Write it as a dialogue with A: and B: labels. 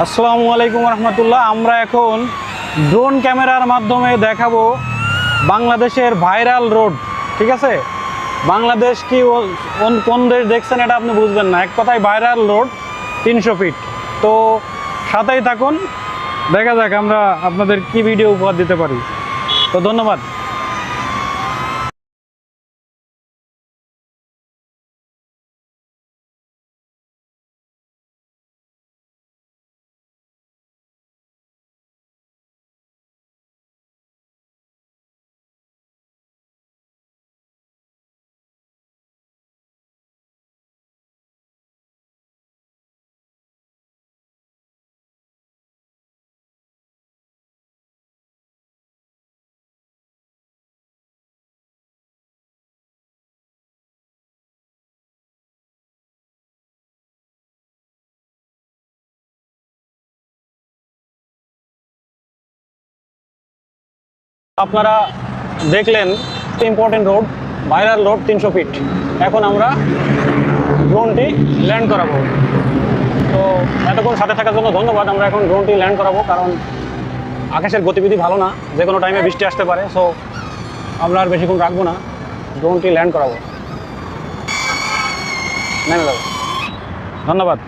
A: আসসালামু আলাইকুম রহমতুল্লাহ। আমরা এখন ড্রোন ক্যামেরার মাধ্যমে দেখাবো বাংলাদেশের ভাইরাল রোড, ঠিক আছে? বাংলাদেশ কি কোন- দেশ দেখছেন এটা আপনি বুঝবেন না। এক কথায় ভাইরাল রোড তিনশো ফিট। তো সাথেই থাকুন, দেখা যাক আমরা আপনাদের কি ভিডিও উপহার দিতে পারি। তো ধন্যবাদ। আপনারা দেখলেন ইম্পর্টেন্ট রোড ভাইরাল রোড তিনশো ফিট এখন আমরা ড্রোনটি ল্যান্ড করাবো। তো এতক্ষণ সাথে থাকার জন্য ধন্যবাদ আমরা এখন ড্রোনটি ল্যান্ড করাবো কারণ আকাশের গতিবিধি ভালো না যে কোনো টাইমে বৃষ্টি আসতে পারে সো আমরা আর বেশিক্ষণ রাখব না ড্রোনটি ল্যান্ড করাবো। নেমে যাব। ধন্যবাদ।